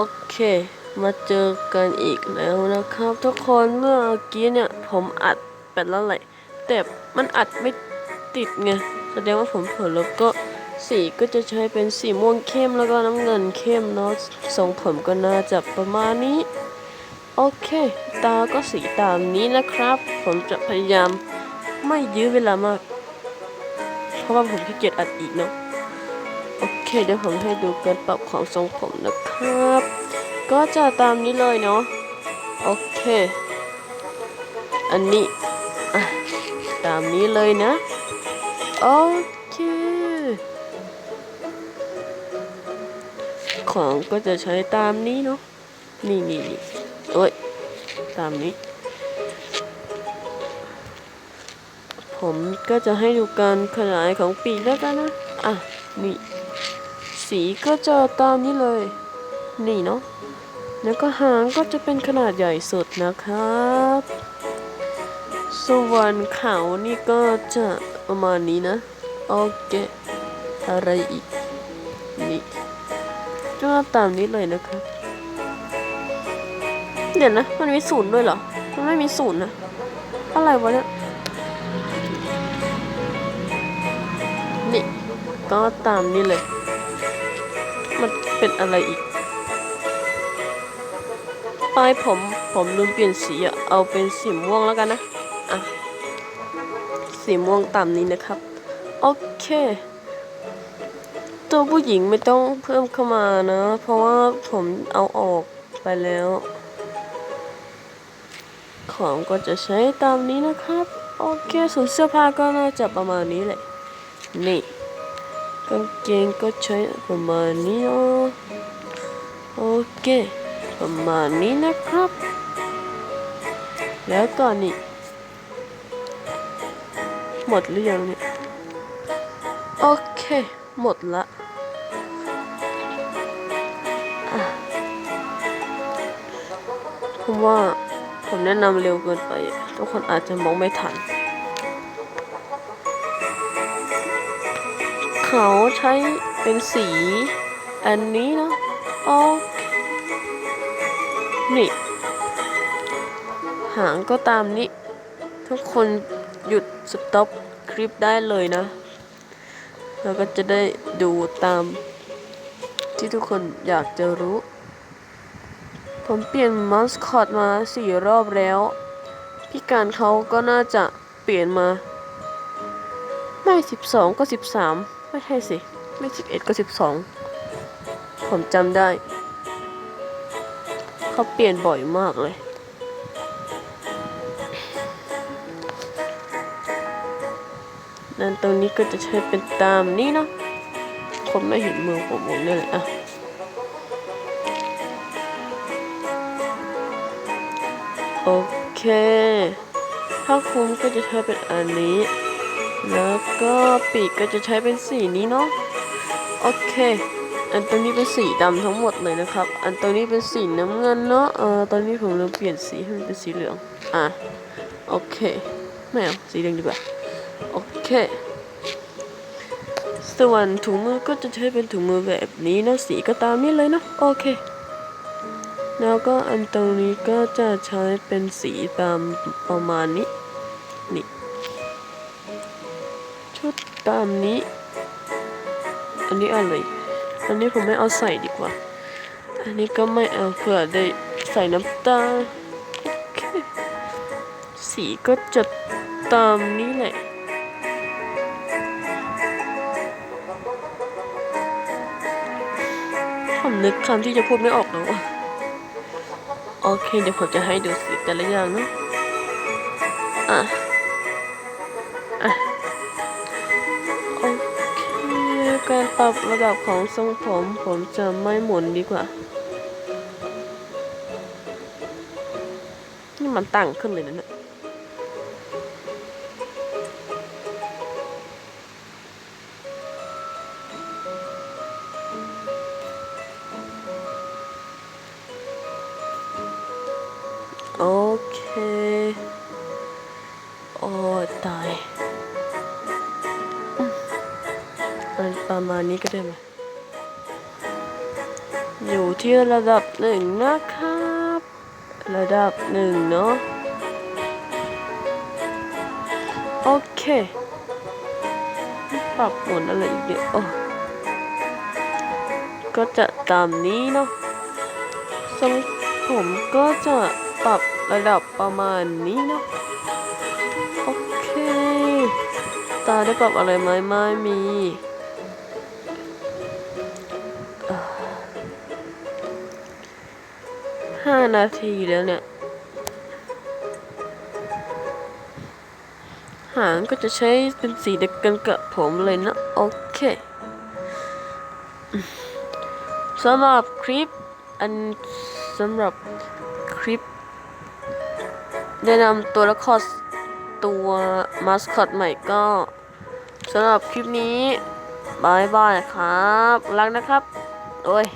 โอเค มาเจอกันอีกแล้วนะครับ ทุกคนเมื่อกี้เนี่ยผมอัดไปแล้วแหละแต่มันอัดไม่ติดไงแสดงว่าผมเผลอแล้วก็สีก็จะใช้เป็นสีม่วงเข้มแล้วก็น้ำเงินเข้มเนาะทรงผมก็น่าจะประมาณนี้ โอเค ตาก็สีตามนี้นะครับ ผมจะพยายามไม่ยื้อเวลามาก เพราะว่าผมขี้เกียจอัดอีกเนาะ เคเดี๋ยวผมให้ดูการปรับของทรงผมนะครับ ก็จะตามนี้เลยเนาะโอเค อันนี้ตามนี้เลยนะ โอเค ของก็จะใช้ตามนี้เนาะนี่นี่นี่โอ้ยตามนี้ ผมก็จะให้ดูการขยายของปีกแล้วกันนะ อะ นี่ สีก็จะตามนี้เลย นี่เนาะแล้วก็หางก็จะเป็นขนาดใหญ่สุดนะครับ ส่วนเขานี่ก็จะประมาณนี้นะ โอเค อะไรอีก นี่ก็ตามนี้เลยนะครับ เดี๋ยวนะ มันมีศูนย์ด้วยเหรอ มันไม่มีศูนย์นะ อะไรวะเนี่ย นี่ ก็ตามนี้เลย เป็นอะไรอีกปลายผมผมลืมเปลี่ยนสีอะเอาเป็นสีม่วงแล้วกันนะอะสีม่วงตามนี้นะครับโอเค ตัวผู้หญิงไม่ต้องเพิ่มเข้ามานะ เพราะว่าผมเอาออกไปแล้ว ของก็จะใช้ตามนี้นะครับ โอเคส่วนเสื้อผ้าก็น่าจะประมาณนี้แหละนี่ กางเกงก็ใช้ประมาณนี้เนาะโอเค ประมาณนี้นะครับ แล้วก็นี่ หมดหรือยังเนี่ย โอเค หมดละอะผมว่าผมแนะนำเร็วเกินไป ทุกคนอาจจะมองไม่ทัน เขาใช้เป็นสี อันนี้นะโอเคนี่ หางก็ตามนี้ ทุกคนหยุดสต็อปคลิปได้เลยนะแล้วก็จะได้ดูตาม ที่ทุกคนอยากจะรู้ ผมเปลี่ยนมัสคอตมาสี่รอบแล้ว พี่การเขาก็น่าจะเปลี่ยนมา ไม่สิบสองก็สิบสาม ไม่ใช่สิ ไม่สิบเอ็ดก็สิบสอง ผมจำได้ เขาเปลี่ยนบ่อยมากเลยนั่นตรงนี้ก็จะใช้เป็นตามนี้เนาะ คนไม่เห็นมือผมผมนี่แหละอะโอเค ถ้าคุ้มก็จะใช้เป็นอันนี้ แล้วก็ปีกก็จะใช้เป็นสีนี้เนาะโอเค อันตรงนี้เป็นสีดำทั้งหมดเลยนะครับ อันตรงนี้เป็นสีน้ำเงินเนาะเออตอนนี้ผมเริ่มเปลี่ยนสีให้มันเป็นสีเหลืองอะโอเคไม่เอาสีแดงดีกว่าโอเคส่วนถุงมือก็จะใช้เป็นถุงมือแบบนี้เนาะสีก็ตามนี้เลยเนาะโอเค แล้วก็อันตรงนี้ก็จะใช้เป็นสีตามประมาณนี้นี่ ชุดตามนี้ อันนี้อะไร อันนี้ผมไม่เอาใส่ดีกว่า อันนี้ก็ไม่เอาเผื่อได้ใส่น้ำตาลโอเค สีก็จะตามนี้แหละผมนึกคำที่จะพูดไม่ออกแล้วอะโอเค เดี๋ยวผมจะให้ดูสีแต่ละอย่างนะอะ การปรับระดับของทรงผม ผมจะไม่หมุนดีกว่า นี่มันตั้งขึ้นเลยนะเนี่ย ประมาณนี้ก็ได้ไหมอยู่ที่ระดับหนึ่งนะครับ ระดับหนึ่งเนาะโอเค ปรับหมุนอะไรอีกเดี๋ยวโอ้ก็จะตามนี้เนาะทรงผมก็จะปรับระดับประมาณนี้เนาะโอเค ตาได้ปรับอะไรไหมไม่มี ห้านาทีแล้วเนี่ย หางก็จะใช้เป็นสีเดียวกันกับผมเลยนะ โอเคสำหรับคลิป อันสำหรับคลิป แนะนำตัวละครตัวมาสคอตใหม่ก็สำหรับคลิปนี้บายบายครับ รักนะครับ โอ้ย